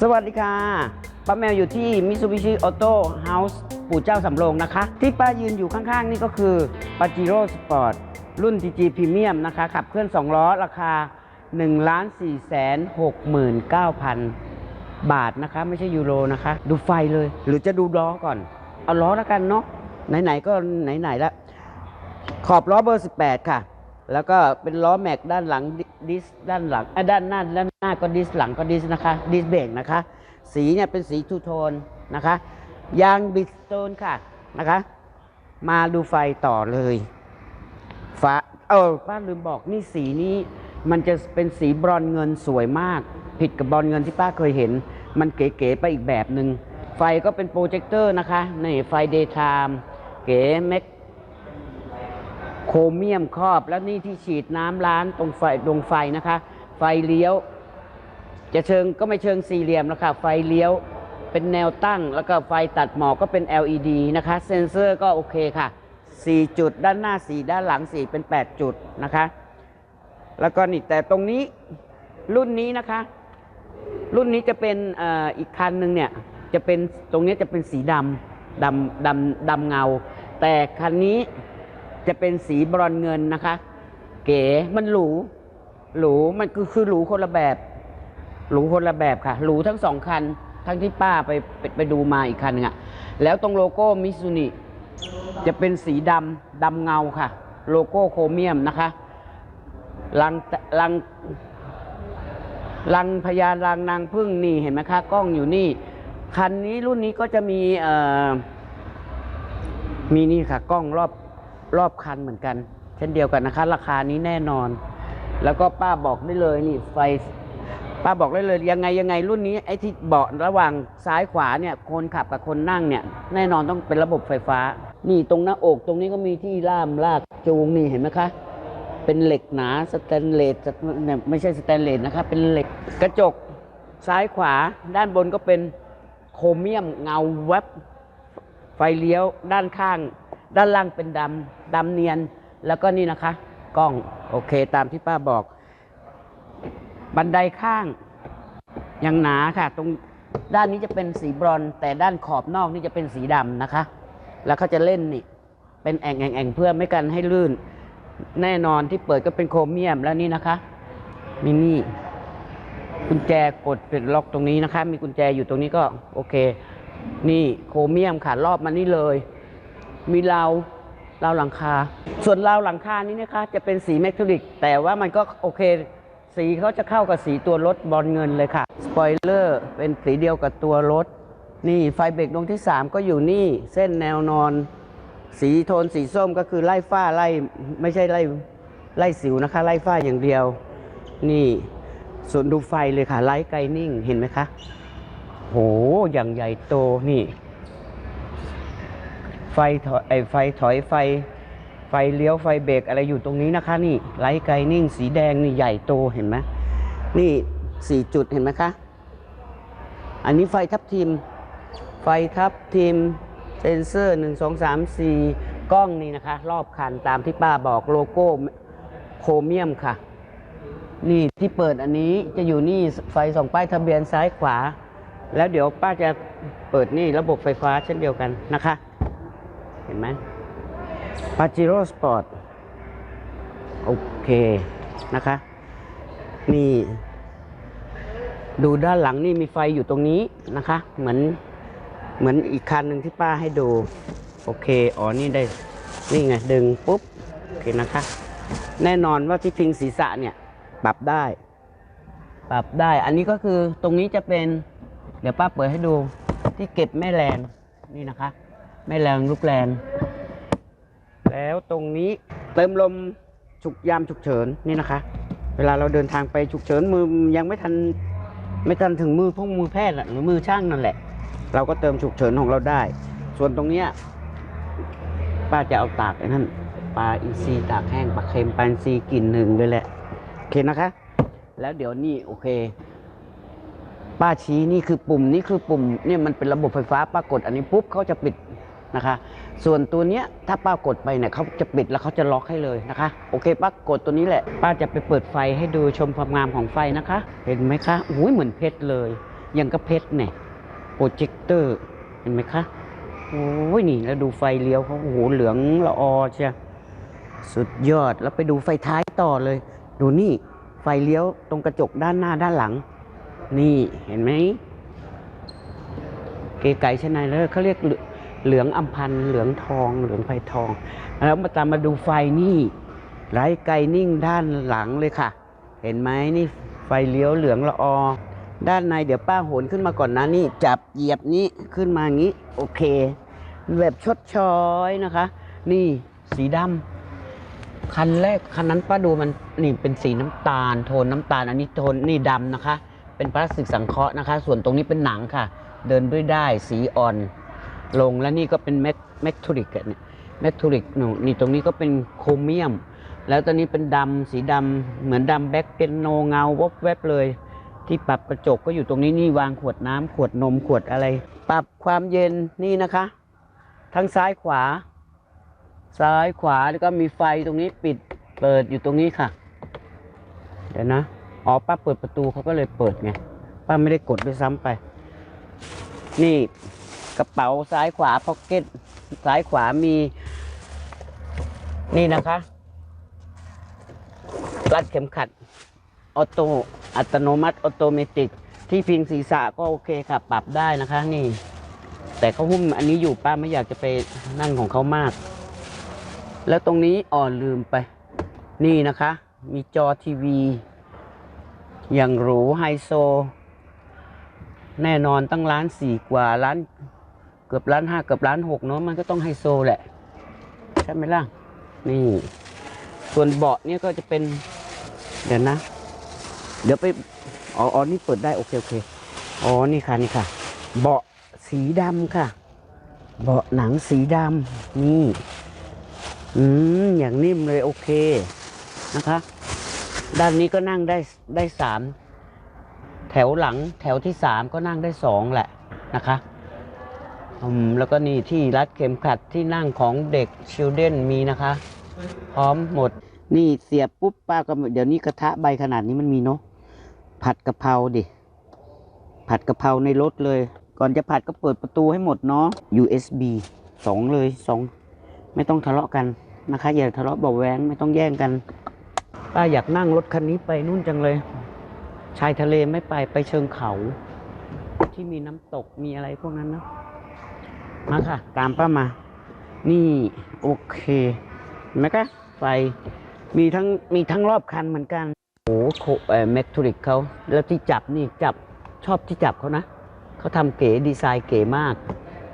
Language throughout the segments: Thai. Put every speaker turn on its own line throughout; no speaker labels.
สวัสดีค่ะป้าแมวอยู่ที่ Mitsubishi Auto House ปู่เจ้าสำโรงนะคะ ที่ป้ายืนอยู่ข้างๆ นี่ก็คือ Pajero Sport รุ่น TG Premium นะคะ ขับเคลื่อน 2 ล้อ ราคา 1 4 6 9 0 0 บาทนะคะ ไม่ใช่ยูโรนะคะ ดูไฟเลย หรือจะดูล้อก่อน เอาล้อแล้วกันเนาะไหนๆก็ไหนๆแล้วขอบล้อเบอร์ 18 ค่ะ แล้วก็เป็นล้อแม็กด้านหลังดิสด้านหลังอะด้านหน้าด้านหน้าก็ดิสหลังก็ดิสนะคะดิสเบรกนะคะ สีเนี่ยเป็นสีทูโทนนะคะ ยางบิสโตนค่ะนะคะ มาดูไฟต่อเลยฟ้าเออป้าลืมบอกนี่สีนี้มันจะเป็นสีบรอนเงินสวยมาก ผิดกับบรอนเงินที่ป้าเคยเห็น มันเก๋ๆไปอีกแบบหนึ่งไฟก็เป็นโปรเจคเตอร์นะคะนี่ไฟเดย์ไทม์เก๋แม็ก โครเมียมครอบแล้วนี่ที่ฉีดน้ำร้านตรงไฟดวงไฟนะคะ ไฟเลี้ยว จะเชิงก็ไม่เชิงสี่เหลี่ยมแล้วค่ะไฟเลี้ยวเป็นแนวตั้ง แล้วก็ไฟตัดหมอกก็เป็น LED นะคะ เซ็นเซอร์ก็โอเคค่ะ 4 จุดด้านหน้า 4 ด้านหลัง 4 เป็น 8 จุดนะคะ แล้วก็นี่แต่ตรงนี้รุ่นนี้นะคะ รุ่นนี้จะเป็นอออีกคันหนึ่งเนี่ยจะเป็นตรงนี้จะเป็นสีดำดำดำดำเงา แต่คันนี้ จะเป็นสีบรอนเงินนะคะ เก๋มันหรูหรูมันคือคือหรูคนละแบบหรูคนละแบบค่ะหรูทั้งสองคัน ทั้งที่ป้าไปไปไปดูมาอีกคันหนึงอะแล้วตรงโลโก้มิซูนิจะเป็นสีดำดำเงาค่ะ โลโก้โครเมียมนะคะลังลังลังพญาลังนางพึ่งนี่เห็นไหมคะ กล้องอยู่นี่ คันนี้รุ่นนี้ก็จะมีเอ่อมีนี่ค่ะ กล้องรอบ รอบคันเหมือนกัน เช่นเดียวกันนะคะ ราคานี้แน่นอน แล้วก็ป้าบอกได้เลยนี่ไฟป้าบอกได้เลยยังไงยังไงรุ่นนี้ไอ้ที่เบาะระหว่างซ้ายขวาเนี่ยคนขับกับคนนั่งเนี่ย แน่นอนต้องเป็นระบบไฟฟ้า นี่ตรงหน้าอกตรงนี้ก็มีที่ล่ามลากจูงนี่เห็นไหมคะ เป็นเหล็กหนาสแตนเลสเนี่ยไม่ใช่สแตนเลสนะครับเป็นเหล็กกระจกซ้ายขวา ด้านบนก็เป็นโครเมียมเงาแวบไฟเลี้ยวด้านข้าง ด้านล่างเป็นดำดำเนียนแล้วก็นี่นะคะ กล้องโอเคตามที่ป้าบอก บันไดข้างยังหนาค่ะ ตรงด้านนี้จะเป็นสีบรอน แต่ด้านขอบนอกนี่จะเป็นสีดำนะคะ แล้วเขาจะเล่นนี่เป็นแอ่งแอ่งแอ่งเพื่อไม่กันให้ลื่น แน่นอนที่เปิดก็เป็นโครเมียมแล้วนี่นะคะมีนี่กุญแจกดเป็นล็อกตรงนี้นะคะ มีกุญแจอยู่ตรงนี้ก็โอเค นี่โครเมียมค่ะรอบมานี่เลย มีราวราวหลังคา ส่วนราวหลังคานี้นะคะจะเป็นสีเมทัลลิก แต่ว่ามันก็โอเค สีเขาจะเข้ากับสีตัวรถบอลเงินเลยค่ะ สปอยเลอร์เป็นสีเดียวกับตัวรถ นี่ไฟเบรกดวงที่ 3 ก็อยู่นี่เส้นแนวนอน สีโทนสีส้มก็คือไล่ฝ้าไล่ไม่ใช่ไล่ไล่สิวนะคะ ไล่ฝ้าอย่างเดียว นี่ส่วนดูไฟเลยค่ะไลท์ไกนิ่งเห็นไหมคะ โห อย่างใหญ่โตนี่ ไฟถอยไอไฟถอยไฟ ไฟเลี้ยวไฟเบรกอะไรอยู่ตรงนี้นะคะ นี่ไลท์ไกนิ่งสีแดงนี่ใหญ่โตเห็นไหมนี่สี่จุดเห็นไหมคะ อันนี้ไฟทับทิม ไฟทับทิมเซนเซอร์1 2 3 4กล้องนี่นะคะ รอบคันตามที่ป้าบอกโลโก้โครเมียมค่ะ นี่ที่เปิดอันนี้จะอยู่นี่ไฟสองป้ายทะเบียนซ้ายขวา แล้วเดี๋ยวป้าจะเปิดนี่ระบบไฟฟ้าเช่นเดียวกันนะคะ เห็นไหมปาจิโร่สปอร์ตโอเคนะคะ นี่ ดูด้านหลังนี่มีไฟอยู่ตรงนี้นะคะ เหมือนเหมือนอีกคันหนึ่งที่ป้าให้ดู โอเค อ๋อ นี่ได้ นี่ไง ดึงปุ๊บ โอเคนะคะ แน่นอนว่าที่พิงศีรษะเนี่ย ปรับได้ ปรับได้ อันนี้ก็คือตรงนี้จะเป็น เดี๋ยวป้าเปิดให้ดูที่เก็บแม่แรงนี่นะคะ แม่แรงลูกแรง แล้วตรงนี้เติมลมฉุกยามฉุกเฉินนี่นะคะ เวลาเราเดินทางไปฉุกเฉินมือยังไม่ทันไม่ทันถึงมือพวกมือแพทย์หรือมือช่างนั่นแหละ เราก็เติมฉุกเฉินของเราได้ ส่วนตรงเนี้ยป้าจะเอาตากไอ้นั่นปลาอินทรีตากแห้งปลาเค็มปลาอินทรีกลิ่นหนึ่งเลยแหละโอเคนะคะ แล้วเดี๋ยวนี่โอเค ป้าชี้นี่คือปุ่มนี่คือปุ่มเนี่ยมันเป็นระบบไฟฟ้าป้ากดอันนี้ปุ๊บเขาจะปิด นะคะ ส่วนตัวเนี้ยถ้าป้ากดไปเนี่ยเขาจะปิดแล้วเขาจะล็อกให้เลยนะคะ โอเคป้ากดตัวนี้แหละ ป้าจะไปเปิดไฟให้ดูชมความงามของไฟนะคะ เห็นไหมคะอุ้ยเหมือนเพชรเลย ยังกระเพชรเนี่ยโปรเจคเตอร์เห็นไหมคะโอ้ยนี่แล้วดูไฟเลี้ยวเขาโอ้โหเหลืองละออเชียสุดยอดแล้วไปดูไฟท้ายต่อเลย ดูนี่ไฟเลี้ยวตรงกระจกด้านหน้าด้านหลัง นี่เห็นไหมเก๋ไก่ชนายเลยเขาเรียก เหลืองอัมพันเหลืองทอง เหลืองไฟทอง แล้วมาตามมาดูไฟนี่ไร้ไกลนิ่งด้านหลังเลยค่ะ เห็นไหมนี่ไฟเลี้ยวเหลืองละออด้านในเดี๋ยวป้าโหนขึ้นมาก่อนนะนี่ จับเหยียบนี้ขึ้นมางี้ โอเค แบบชดช้อยนะคะ นี่สีดำคันแรกคันนั้นป้าดูมันนี่เป็นสีน้ำตาล โทนน้ำตาล อันนี้โทนนี่ดำนะคะ เป็นพลาสติกสังเคราะห์นะคะ ส่วนตรงนี้เป็นหนังค่ะ เดินด้วยได้สีอ่อน ลงแล้วนี่ก็เป็นแมกแมกทูริกเนี่ยแมกทูริกหนูนี่ตรงนี้ก็เป็นโครเมียม แล้วตอนนี้เป็นดำสีดำเหมือนดำแบ็คเป็นโนเงาวบแวบเลย ที่ปรับกระจกก็อยู่ตรงนี้นี่วางขวดน้ำขวดนมขวดอะไร ปรับความเย็นนี่นะคะ ทั้งซ้ายขวา ซ้ายขวาแล้วก็มีไฟตรงนี้ปิดเปิดอยู่ตรงนี้ค่ะ เดี๋ยวนะอ๋อป้าเปิดประตูเขาก็เลยเปิดไงป้าไม่ได้กดด้วยซ้ำไป นี่ กระเป๋าซ้ายขวาพ็อกเก็ตซ้ายขวามี นี่นะคะ รัดเข็มขัด ออโต้อัตโนมัติออโตเมติก ที่พิงศีรษะก็โอเคค่ะ ปรับได้นะคะ นี่ แต่เขาหุ้มอันนี้อยู่ป้าไม่อยากจะไปนั่งของเขามาก แล้วตรงนี้อ่อนลืมไป นี่นะคะ มีจอทีวี อย่างหรูไฮโซแน่นอนตั้งล้านสี่กว่าล้าน กือบล้านห้าเกือบล้านหกเนาะมันก็ต้องไฮโซแหละ ใช่ไหมล่ะ นี่ ส่วนเบาะเนี่ยก็จะเป็น เดี๋ยวนะ เดี๋ยวไปอ๋ออ๋อนี่เปิดได้โอเคโอเคอ๋อนี่ค่ะนี่ค่ะ เบาะสีดำค่ะ เบาะหนังสีดำนี่ อืมอย่างนิ่มเลยโอเคนะคะ ด้านนี้ก็นั่งได้ได้สามแถวหลังแถวที่สามก็นั่งได้สองแหละนะคะ แล้วก็นี่ที่รัดเข็มขัดที่นั่งของเด็กชิลเด้นมีนะคะ พร้อมหมด นี่เสียบปุ๊บป้าก็เดี๋ยวนี้กระทะใบขนาดนี้มันมีเนาะผัดกะเพราดิ ผัดกะเพราในรถเลย ก่อนจะผัดก็เปิดประตูให้หมดเนาะ USB สองเลยสองไม่ต้องทะเลาะกันนะคะ อย่าทะเลาะเบาะแวงไม่ต้องแย่งกันป้าอยากนั่งรถคันนี้ไปนู่นจังเลย ชายทะเลไม่ไปไปเชิงเขา ที่มีน้ำตกมีอะไรพวกนั้นเนอะ มาค่ะ ตามป้ามา นี่โอเคเห็นไหมคะไฟมีทั้งมีทั้งรอบคันเหมือนกันโอ้โหแมกทูริกเขาแล้วที่จับนี่จับชอบที่จับเขานะเขาทำเก๋ดีไซน์เก๋มาก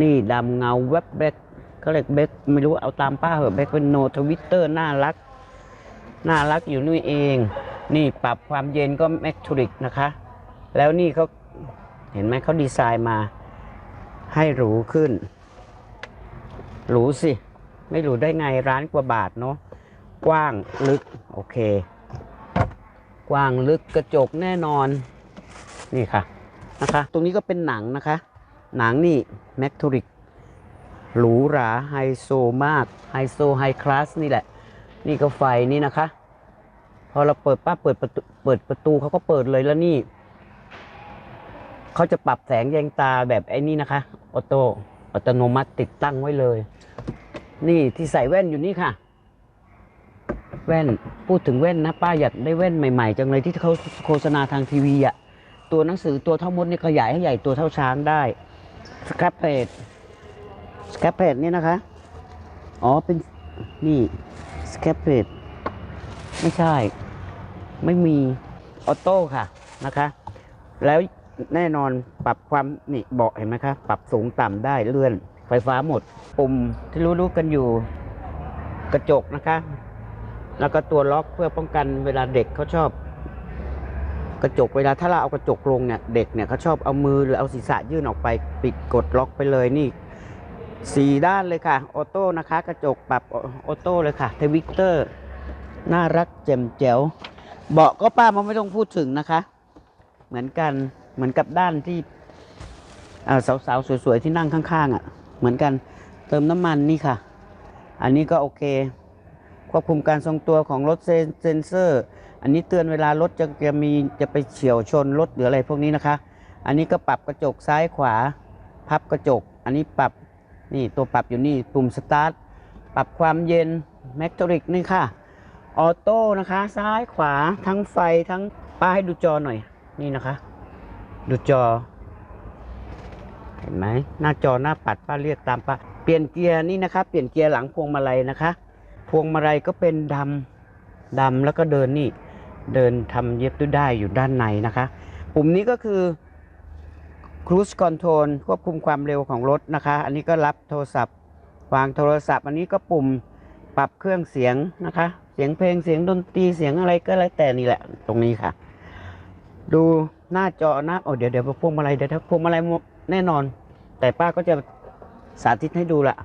นี่ดำเงาแวบแบกเขาเรียกแบกไม่รู้เอาตามป้าเหอะแบกเป็นโนทวิตเตอร์น่ารัก น่ารักอยู่นู่เอง นี่ปรับความเย็นก็แมกทูริกนะคะ แล้วนี่เขาเห็นไหมเขาดีไซน์มาให้หรูขึ้น หรูสิ ไม่หรูได้ไงร้านกว่าบาทเนาะกว้างลึก โอเค กว้างลึกกระจกแน่นอน นี่ค่ะนะคะ ตรงนี้ก็เป็นหนังนะคะ หนังนี่แมกทูริกหรูหราไฮโซมากไฮโซไฮคลาสนี่แหละ นี่ก็ไฟนี่นะคะ พอเราเปิดป้าเปิดประตูเปิดประตูเขาก็เปิดเลยแล้วนี่เขาจะปรับแสงแยงตาแบบไอ้นี่นะคะออโต้ อัตโนมัติติดตั้งไว้เลย นี่ที่ใส่แว่นอยู่นี่ค่ะ แว่นพูดถึงแว่นนะป้าอยากได้แว่นใหม่ๆ จังเลยที่เขาโฆษณาทางทีวีอะตัวหนังสือตัวเท่ามดนี่ขยายให้ใหญ่ตัวเท่าช้างได้สครับเพจสครับเพจนี่นะคะ อ๋อเป็นนี่สครับเพจไม่ใช่ ไม่มีออโต้ค่ะนะคะ แล้ว แน่นอนปรับความนี่เบาะเห็นไหมคะปรับสูงต่ำได้เลื่อน ไฟฟ้าหมด ปุ่มที่รู้ๆกันอยู่กระจกนะคะ แล้วก็ตัวล็อกเพื่อป้องกันเวลาเด็กเขาชอบ กระจกเวลาถ้าเราเอากระจกลงเนี่ยเด็กเนี่ยเขาชอบเอามือหรือเอาศีรษะยื่นออกไป ปิดกดล็อกไปเลยนี่สี่ด้านเลยค่ะออโต้นะคะ กระจกปรับออโต้เลยค่ะทวิกเตอร์น่ารักแจ่มแจ๋วเบาะก็ป้ามันไม่ต้องพูดถึงนะคะ เหมือนกัน เหมือนกับด้านที่สาวๆสวยๆที่นั่งข้างๆอะ เหมือนกันเติมน้ำมันนี่ค่ะ อันนี้ก็โอเค ควบคุมการทรงตัวของรถเซนเซนเซอร์ อันนี้เตือนเวลารถจะจะมีจะไปเฉียวชนรถหรืออะไรพวกนี้นะคะ อันนี้ก็ปรับกระจกซ้ายขวา พับกระจก อันนี้ปรับนี่ตัวปรับอยู่นี่ปุ่มสตาร์ทปรับความเย็นแมกโทริกนี่ค่ะออโต้นะคะ ซ้ายขวาทั้งไฟทั้งป้าให้ดูจอหน่อยนี่นะคะ ดูจอ เห็นไหมหน้าจอหน้าปัดป้าเรียกตามป้าเปลี่ยนเกียร์นี่นะคะ เปลี่ยนเกียร์หลังพวงมาลัยนะคะ พวงมาลัยก็เป็นดำดำแล้วก็เดินนี่ เดินทำเย็บด้วยได้อยู่ด้านในนะคะ ปุ่มนี้ก็คือ Cruise Control ควบคุมความเร็วของรถนะคะ อันนี้ก็รับโทรศัพท์ วางโทรศัพท์ อันนี้ก็ปุ่มปรับเครื่องเสียงนะคะ เสียงเพลงเสียงดนตรีเสียงอะไรก็แล้วแต่นี่แหละ ตรงนี้ค่ะ ดู หน้าจอหน้าโอ้เดี๋ยวเดี๋ยวพวงมาลัยเดี๋ยวถ้าพวงมาลัยแน่นอน แต่ป้าก็จะสาธิตให้ดูละ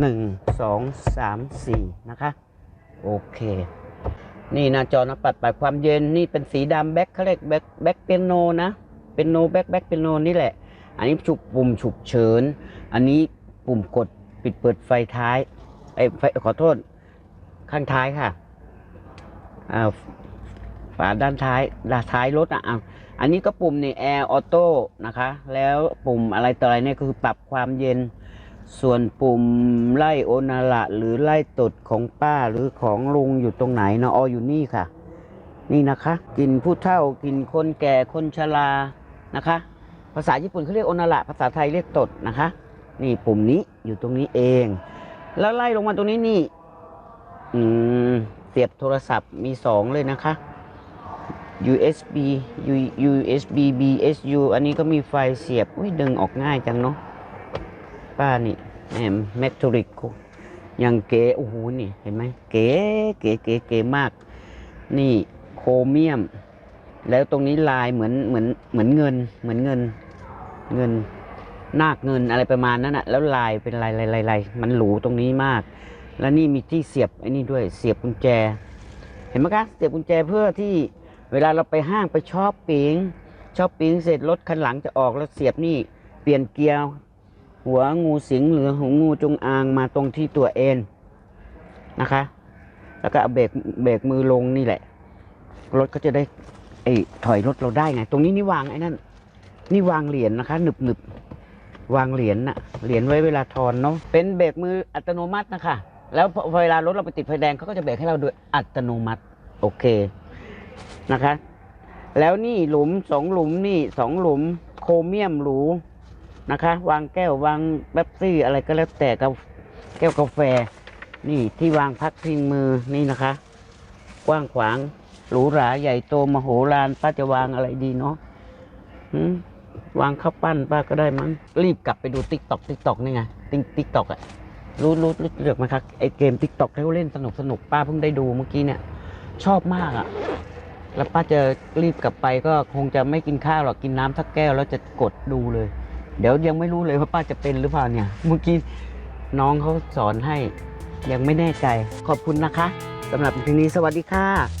หนึ่งสองสามสี่นะคะ โอเค นี่หน้าจอน้าปัดปรับความเย็นนี่เป็นสีดำแบ็คเขาเรียกแบ็คแบ็คเปียโนนะเป็นโนแบ็คแบ็คเปียโนนี่แหละ อันนี้ฉุกปุ่มฉุกเฉิน อันนี้ปุ่มกดปิดเปิดไฟท้ายไอ้ไฟขอโทษข้างท้ายค่ะอ่า ฝาด้านท้ายด้านท้ายรถอะอันนี้ก็ปุ่มนี่แอร์ออโต้นะคะ แล้วปุ่มอะไรต่ออะไรเนี่ยก็คือปรับความเย็น ส่วนปุ่มไล่โอนาระหรือไล่ตดของป้าหรือของลุงอยู่ตรงไหนเนาะอออยู่นี่ค่ะ นี่นะคะกินผู้เฒ่ากินคนแก่คนชรานะคะ ภาษาญี่ปุ่นเขาเรียกโอนาระภาษาไทยเรียกตดนะคะ นี่ปุ่มนี้อยู่ตรงนี้เอง แล้วไล่ลงมาตรงนี้นี่ อืมเสียบโทรศัพท์มีสองเลยนะคะ USB U- USB BSU อันนี้ก็มีไฟเสียบอุ้ยดึงออกง่ายจังเนาะป้านี่แหมแมทริกยังเก๋โอ้โหนี่เห็นไหมเก๋เก๋เก๋เก๋มาก นี่โครเมียม แล้วตรงนี้ลายเหมือนเหมือนเหมือนเงิน เหมือนเงินเงินนาคเงินอะไรประมาณนั้นอะแล้วลายเป็นลายลายลายลายมันหรูตรงนี้มาก แล้วนี่มีที่เสียบไอ้นี่ด้วยเสียบกุญแจ เห็นไหมคะเสียบกุญแจเพื่อที่ เวลาเราไปห้างไปชอบปิงชอบปิงเสร็จรถคันหลังจะออกแล้วเสียบนี่ เปลี่ยนเกียร์หัวงูสิงหรือหัวงูจงอางมาตรงที่ตัวเอ็นนะคะ แล้วก็เบรกเบรกมือลงนี่แหละ รถก็จะได้ไอ้ถอยรถเราได้ไง ตรงนี้นี่วางไอ้นั่นนี่วางเหรียญนะคะหนึบหนึบวางเหรียญน่ะเหรียญไว้เวลาทอนเนาะเป็นเบรกมืออัตโนมัตินะคะ แล้วเวลารถเราไปติดไฟแดงเขาก็จะเบรกให้เราโดยอัตโนมัติ โอเค นะคะ แล้วนี่หลุมสองหลุมนี่สองหลุมโครเมียมหรูนะคะ วางแก้ววางแป๊บซี่อะไรก็แล้วแต่กับแก้วกาแฟ นี่ที่วางพักพิงมือนี่นะคะ กว้างขวางหรูหราใหญ่โตมโหฬารป้าจะวางอะไรดีเนาะวางข้าวปั้นป้าก็ได้มั้งรีบกลับไปดูติ๊กตอกติ๊กตอกนี่ไงติ๊กติ๊กตอกอะรู้รู้รู้เลือกไหมครับไอเกมติ๊กตอกที่เขาเล่นสนุกสนุกป้าเพิ่งได้ดูเมื่อกี้เนี่ย ชอบมากอะ แล้วป้าจะรีบกลับไปก็คงจะไม่กินข้าวหรอกกินน้ำสักแก้วแล้วจะกดดูเลย เดี๋ยวยังไม่รู้เลยว่าป้าจะเป็นหรือเปล่าเนี่ย เมื่อกี้น้องเขาสอนให้ยังไม่แน่ใจขอบคุณนะคะสำหรับทีนี้สวัสดีค่ะ